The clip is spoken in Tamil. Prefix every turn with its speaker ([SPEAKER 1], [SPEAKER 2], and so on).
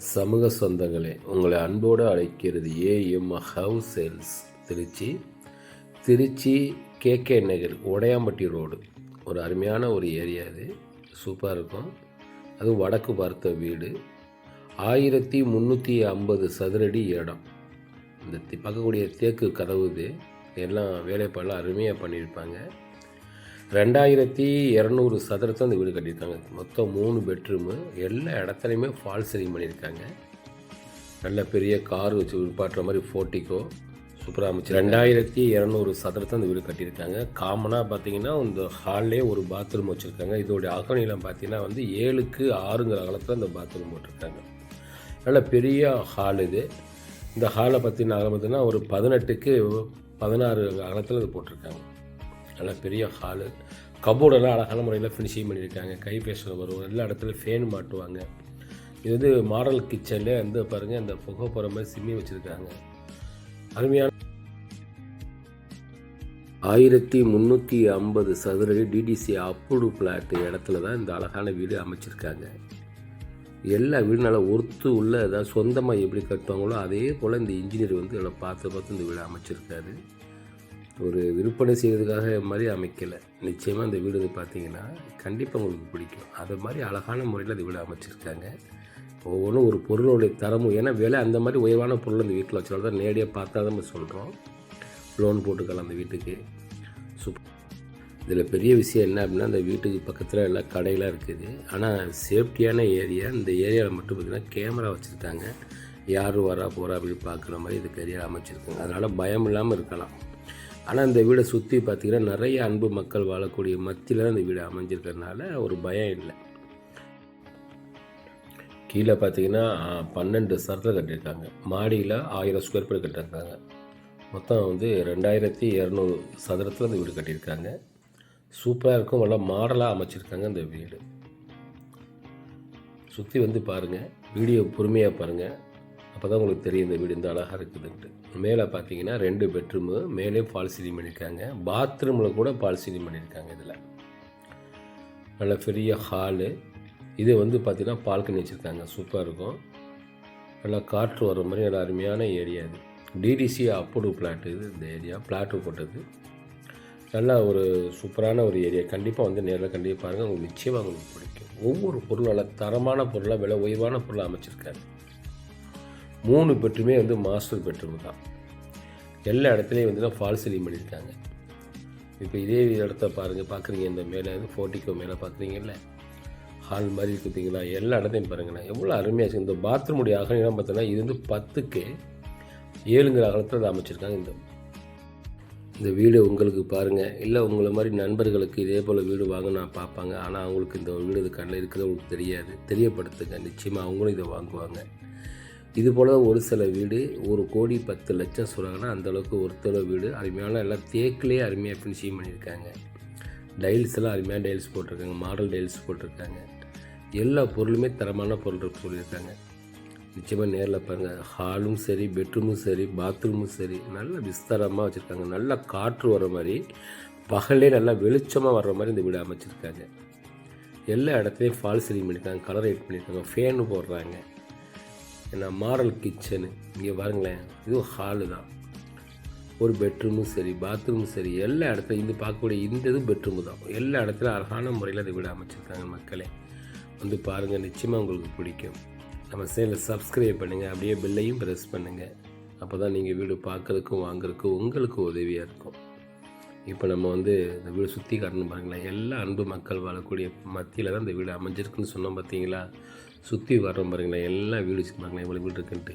[SPEAKER 1] சமூக சொந்தங்களே உங்களை அன்போடு அழைக்கிறது AM how sales Trichy. Trichy KK Nagar Udaiyampatti road. ஒரு அருமையான ஒரு ஏரியா இது சூப்பராக இருக்கும். அதுவும் வடக்கு பார்த்த வீடு. ஆயிரத்தி முந்நூற்றி ஐம்பது சதுரடி இடம். இந்த பார்க்கக்கூடிய தேக்கு கதவு இது. எல்லாம் வேலைப்பாடெல்லாம் அருமையாக பண்ணியிருப்பாங்க. ரெண்டாயிரத்தி இரநூறு சதுரத்தை அந்த வீடு கட்டியிருக்காங்க. மொத்தம் மூணு பெட்ரூமு எல்லா இடத்துலையுமே ஃபால் சீலிங் பண்ணியிருக்காங்க. நல்ல பெரிய கார் வச்சு விற்பாட்டுற மாதிரி ஃபோர்ட்டிக்கோ சூப்பராக அமைச்சு ரெண்டாயிரத்தி இரநூறு சதுரத்தை அந்த வீடு கட்டியிருக்காங்க. காமனாக பார்த்தீங்கன்னா இந்த ஹால்லே ஒரு பாத்ரூம் வச்சுருக்காங்க. இதோடைய அகநிலம் பார்த்தீங்கன்னா வந்து ஏழுக்கு ஆறுங்கிற அகலத்தில் அந்த பாத்ரூம் போட்டிருக்காங்க. நல்ல பெரிய ஹால் இது. இந்த ஹாலை பற்றின அகலம் பார்த்தீங்கன்னா ஒரு பதினெட்டுக்கு பதினாறு அகலத்தில் அது போட்டிருக்காங்க. நல்ல பெரிய ஹாலு கபோர்டெல்லாம் அழகான முறையில் ஃபினிஷிங் பண்ணியிருக்காங்க. கை பேசுகிற வரும் எல்லா இடத்துல ஃபேன் மாட்டுவாங்க. இது வந்து மாடல் கிச்சனில் வந்து பாருங்கள் அந்த புகை போகிற மாதிரி சிம்மி வச்சுருக்காங்க. அருமையான ஆயிரத்தி முந்நூற்றி ஐம்பது சதுரடி டிடிசி அப்ரூவ்டு பிளாட் இடத்துல தான் இந்த அழகான வீடு அமைச்சிருக்காங்க. எல்லா வீடும் நல்லா ஒர்த்து உள்ள ஏதாவது சொந்தமாக எப்படி கட்டுவாங்களோ அதே போல் இந்த இன்ஜினியர் வந்து இதில் பார்த்து பார்த்து இந்த வீடு அமைச்சிருக்காரு. ஒரு விற்பனை செய்வதுக்காக மாதிரி அமைக்கலை. நிச்சயமாக இந்த வீடு பார்த்தீங்கன்னா கண்டிப்பாக உங்களுக்கு பிடிக்கும். அது மாதிரி அழகான முறையில் அந்த வீடு அமைச்சிருக்காங்க. ஒவ்வொன்றும் ஒரு பொருளுடைய தரமும் ஏன்னா விலை அந்த மாதிரி உயர்வான பொருள் அந்த வீட்டில் வச்சாலும் தான் நேரடியாக பார்த்தா தான் நம்ம சொல்கிறோம் லோன் போட்டுக்கலாம் அந்த வீட்டுக்கு. சூப் இதில் பெரிய விஷயம் என்ன அப்படின்னா அந்த வீட்டுக்கு பக்கத்தில் எல்லாம் கடையெல்லாம் இருக்குது. ஆனால் சேஃப்டியான ஏரியா இந்த ஏரியாவில் மட்டும் பார்த்திங்கன்னா கேமரா வச்சுருக்காங்க. யார் வரா போகிறா அப்படின்னு பார்க்குற மாதிரி இது கரியாக அமைச்சிருக்காங்க. அதனால் பயம் இல்லாமல் இருக்கலாம். ஆனால் இந்த வீடை சுற்றி பார்த்திங்கன்னா நிறைய அன்பு மக்கள் வாழக்கூடிய மத்தியில் தான் இந்த வீடு அமைஞ்சிருக்கிறதுனால ஒரு பயம் இல்லை. கீழே பார்த்தீங்கன்னா பன்னெண்டு சரத்தில் கட்டியிருக்காங்க. மாடியில் ஆயிரம் ஸ்கொயர் ஃபீட் கட்டியிருக்காங்க. மொத்தம் வந்து ரெண்டாயிரத்தி இரநூறு சதுரத்தில் இந்த வீடு கட்டியிருக்காங்க. சூப்பராக இருக்கும். நல்லா மாடலாக அமைச்சிருக்காங்க இந்த வீடு. சுற்றி வந்து பாருங்கள் வீடியோ பொறுமையாக பாருங்கள் அப்போ தான் உங்களுக்கு தெரியும் இந்த வீடு இந்த அழகாக இருக்குதுன்ட்டு. மேலே பார்த்தீங்கன்னா ரெண்டு பெட்ரூமு மேலே ஃபால் சீலிங் பண்ணியிருக்காங்க பாத்ரூமில் கூட ஃபால் சீலிங் பண்ணியிருக்காங்க இதில். நல்ல பெரிய ஹாலு இது வந்து பார்த்திங்கன்னா பால்கனி வச்சுருக்காங்க. சூப்பராக இருக்கும். நல்லா காற்று வர மாதிரி நல்ல அருமையான ஏரியா இது. டிடிசி அப்ரூவ் பிளாட் இது இந்த ஏரியா பிளாட்டு போட்டது. நல்லா ஒரு சூப்பரான ஒரு ஏரியா கண்டிப்பாக வந்து நேரில் கண்டிப்பாக பாருங்கள் உங்களுக்கு நிச்சயமாக உங்களுக்கு பிடிக்கும். ஒவ்வொரு பொருளும் நல்ல தரமான பொருளாக விலை உயர்வான பொருளாக அமைச்சிருக்காரு. மூணு பெட்ரூமே வந்து மாஸ்டர் பெட்ரூம் தான். எல்லா இடத்துலையும் வந்து ஃபால் சீலிங் பண்ணியிருக்காங்க. இப்போ இதே இடத்த பாருங்கள் பார்க்குறீங்க இந்த மேலே வந்து ஃபோர்ட்டிக்கோ மேலே பார்க்குறீங்கல்ல ஹால் மாதிரி இருக்குதுங்களா எல்லா இடத்தையும் பாருங்களேன் எவ்வளோ அருமையாக இருக்குது இந்த பாத்ரூமுடைய அகலம் பார்த்தோன்னா இது வந்து பத்துக்கு ஏழுங்கிற அகலத்தில் அதை அமைச்சிருக்காங்க இந்த இந்த வீடு உங்களுக்கு பாருங்கள் இல்லை உங்களை மாதிரி நண்பர்களுக்கு இதே போல் வீடு வாங்க நான் பார்ப்பாங்க. ஆனால் அவங்களுக்கு இந்த வீடு இது கண்ணில் இருக்கிறது உங்களுக்கு தெரியாது. தெரியப்படுத்துங்க. நிச்சயமாக அவங்களும் இதை வாங்குவாங்க. இது போல் ஒரு சில வீடு ஒரு கோடி பத்து லட்சம் சொல்கிறாங்கன்னா அந்தளவுக்கு ஒருத்தர வீடு. அருமையான எல்லாம் தேக்கிலே அருமையாக ஃபினிஷிங் பண்ணியிருக்காங்க. டைல்ஸ் எல்லாம் அருமையான டைல்ஸ் போட்டிருக்காங்க. மாடல் டைல்ஸ் போட்டிருக்காங்க. எல்லா பொருளுமே தரமான பொருள் சொல்லியிருக்காங்க. நிச்சயமாக நேரில் பாருங்கள் ஹாலும் சரி பெட்ரூமும் சரி பாத்ரூமும் சரி நல்ல விஸ்தாரமாக வச்சுருக்காங்க. நல்லா காற்று வர மாதிரி பகலே நல்லா வெளிச்சமாக வர்ற மாதிரி இந்த வீடு அமைச்சிருக்காங்க. எல்லா இடத்துலையும் ஃபால் சீலிங் பண்ணியிருக்காங்க. கலர் ரைட் பண்ணியிருக்காங்க. ஃபேனு போடுறாங்க. ஏன்னா மாடல் கிச்சனு இங்கே பாருங்களேன் இதுவும் ஹாலு தான். ஒரு பெட்ரூமும் சரி பாத்ரூமும் சரி எல்லா இடத்துலையும் இது பார்க்கக்கூடிய இந்த இது பெட்ரூமு தான். எல்லா இடத்துலையும் அழகான முறையில் அதை வீடு அமைச்சிருக்காங்க மக்களே. வந்து பாருங்கள் நிச்சயமாக உங்களுக்கு பிடிக்கும். நம்ம சேனலை சப்ஸ்கிரைப் பண்ணுங்கள் அப்படியே பெல்லையும் ப்ரெஸ் பண்ணுங்கள் அப்போ தான் நீங்கள் வீடு பார்க்குறதுக்கும் வாங்குறதுக்கும் உங்களுக்கு உதவியாக இருக்கும். இப்போ நம்ம வந்து இந்த வீடு சுற்றி காட்டணும் பாருங்களேன். எல்லா அன்பு மக்கள் வாழக்கூடிய மத்தியில் தான் இந்த வீடு அமைஞ்சிருக்குன்னு சொன்னோம் பார்த்தீங்களா சுற்றி வரோம் பாருங்களேன். எல்லா வீடு வச்சுருப்பாங்களேன் இவ்வளோ வீடு இருக்குன்ட்டு.